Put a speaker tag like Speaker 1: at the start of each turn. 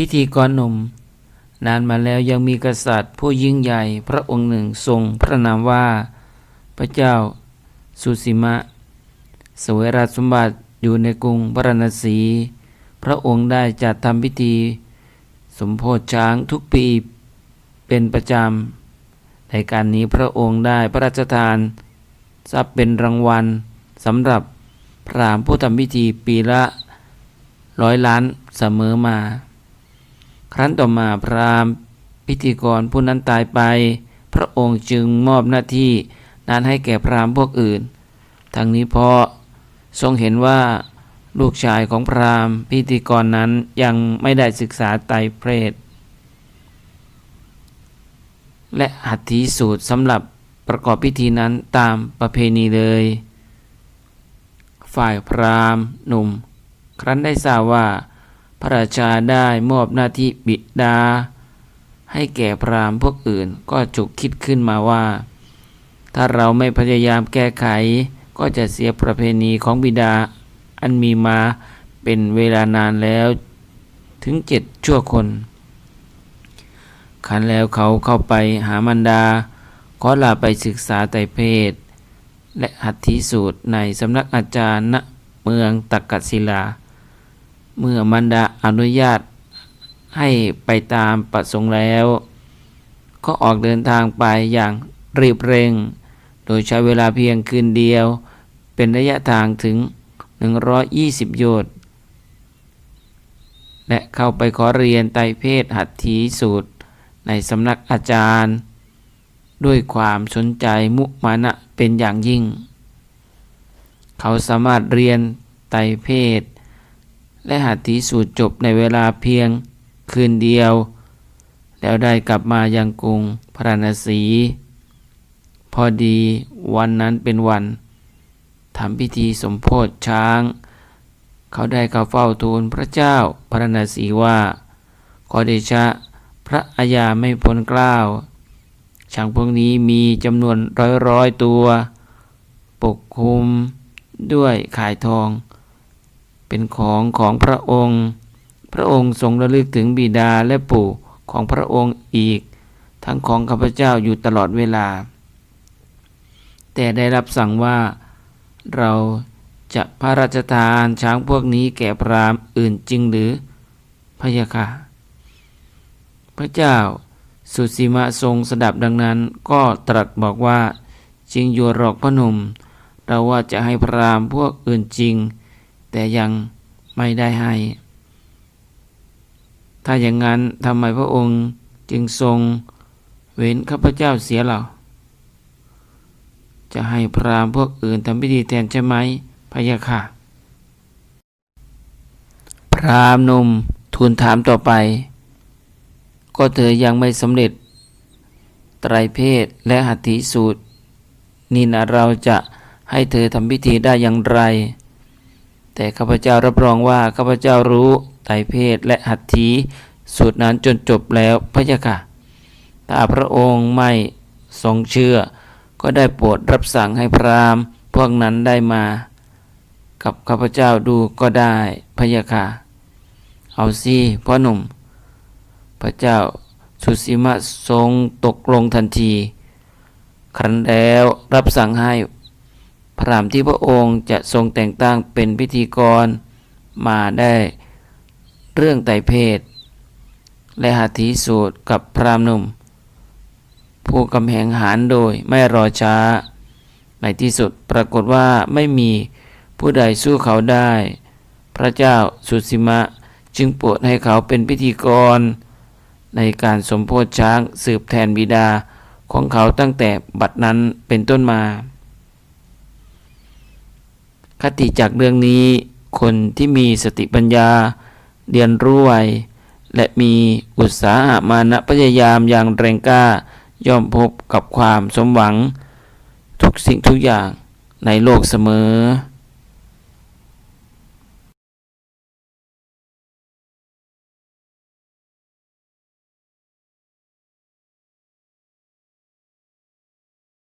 Speaker 1: พิธีกรหนุ่ม นานมาแล้วยังมีกษัตริย์ ผู้ยิ่งใหญ่พระองค์หนึ่งทรงพระนามว่า พระเจ้าสุสิมะเสวยราชสมบัติอยู่ในกรุงพระนศี พระองค์ได้จัดทำพิธี สมโพธิช้างทุกปีเป็นประจำ ในการนี้พระองค์ได้พระราชทานทรัพย์เป็นรางวัลสำหรับพรามผู้ทำพิธีปีละร้อยล้านเสมอมา ครั้นต่อมาพราหมณ์ พิธีกรผู้นั้นตายไป พระองค์จึงมอบหน้าที่นั้นให้แก่พราหมณ์พวกอื่น ทั้งนี้เพราะทรงเห็นว่าลูกชายของพราหมณ์ พิธีกรนั้นยังไม่ได้ศึกษาไตรเพศและหัตถีสูตรสำหรับประกอบพิธีนั้นตามประเพณีเลย ฝ่ายพราหมณ์หนุ่ม ครั้นได้ทราบว่า พระราชาได้มอบหน้าที่บิดา ให้แก่พราหมณ์พวกอื่นก็จุกคิดขึ้นมาว่า ถ้าเราไม่พยายามแก้ไข ก็จะเสียประเพณีของบิดา อันมีมาเป็นเวลานานแล้วถึงเจ็ดชั่วคนขันแล้วเขาเข้าไปหามันดา ขอลาไปศึกษาไตเพศ และหัตถีสูตรในสำนักอาจารย์ณเมืองตักกศิลา เมื่อมันดาอนุญาตให้ไปตามประสงค์แล้ว ก็ออกเดินทางไปอย่างรีบเร่ง โดยใช้เวลาเพียงคืนเดียว เป็นระยะทางถึง 120 โยชน์ และเข้าไปขอเรียนไตเพศหัตถีสูตร ในสำนักอาจารย์ ด้วยความสนใจมุมานะเป็นอย่างยิ่ง เขาสามารถเรียนไตเพศ และหัตถีสูตรจบในเวลาเพียงคืนเดียว แล้วได้กลับมายังกรุงพระนศีพอดีวันนั้นเป็นวันทำพิธีสมโพธิช้าง เขาได้เข้าเฝ้าทูลพระเจ้าพระนศีว่าขอเดชะพระอาญาไม่พ้นกล้าวช้างพวกนี้มีจำนวนร้อยร้อยตัว ปกคลุมด้วยข่ายทอง เป็นของของพระองค์ พระองค์ทรงระลึกถึงบิดาและปู่ของพระองค์อีก ทั้งของข้าพเจ้าอยู่ตลอดเวลา แต่ได้รับสั่งว่าเราจะพระราชทานช้างพวกนี้แก่พราหมณ์อื่นจริงหรือพระยาค่ะพระเจ้าสุสีมาทรงสดับดังนั้นก็ตรัสบอกว่าจริงอยู่หรอกพระหนุ่มเราว่าจะให้พราหมณ์พวกอื่นจริง แต่ยังไม่ได้ให้ ถ้าอย่างนั้นทำไมพระองค์จึงทรงเว้นข้าพเจ้าเสียเหล่า จะให้พราหมณ์พวกอื่นทำพิธีแทนใช่ไหมพะยะค่ะ พราหมณ์หนุ่มทูลถามต่อไป ก็เธอยังไม่สำเร็จ ไตรเพศและหัตถิสูตร นี่นะเราจะให้เธอทำพิธีได้อย่างไร แต่ข้าพเจ้ารับรองว่าข้าพเจ้ารู้ไตรเพศและหัตถีสูตรนั้นจนจบแล้วพะยะค่ะถ้าพระองค์ไม่ทรงเชื่อ ก็ได้โปรดรับสั่งให้พราหมณ์ พวกนั้นได้มา กับข้าพเจ้าดูก็ได้พะยะค่ะเอาสิพ่อหนุ่ม พระเจ้าสุสีมะทรงตกลงทันที ครั้นแล้วรับสั่งให้ พระรามที่พระองค์จะทรงแต่งตั้งเป็นพิธีกรมาได้เรื่องไตเพศ และหาธีสูตรกับพรามหนุ่ม ผู้กำแหงหารโดยไม่รอช้า ในที่สุดปรากฏว่าไม่มีผู้ใดสู้เขาได้ พระเจ้าสุสิมะจึงโปรดให้เขาเป็นพิธีกร ในการสมโพธิช้างสืบแทนบิดาของเขาตั้งแต่บัดนั้นเป็นต้นมา ติจากเรื่องนี้ คนที่มีสติปัญญา เรียนรู้ไวและมีอุตสาหะมานะพยายามอย่างแรงกล้า ย่อมพบกับความสมหวัง ทุกสิ่งทุกอย่างในโลกเสมอ